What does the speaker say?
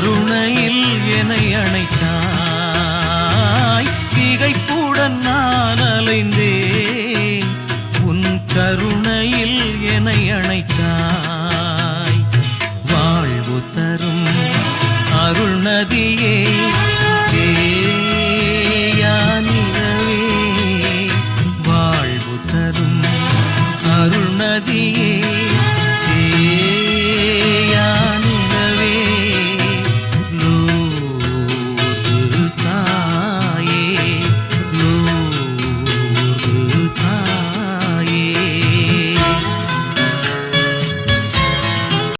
கருணையில் என அணைத்தாய். திகைப்புடன் நான் அலைந்தேன். உன் கருணையில் என அணைத்தாய். வாழ்வு தரும் அருள் நதியே வாழ்வு தரும் அருள் நதியே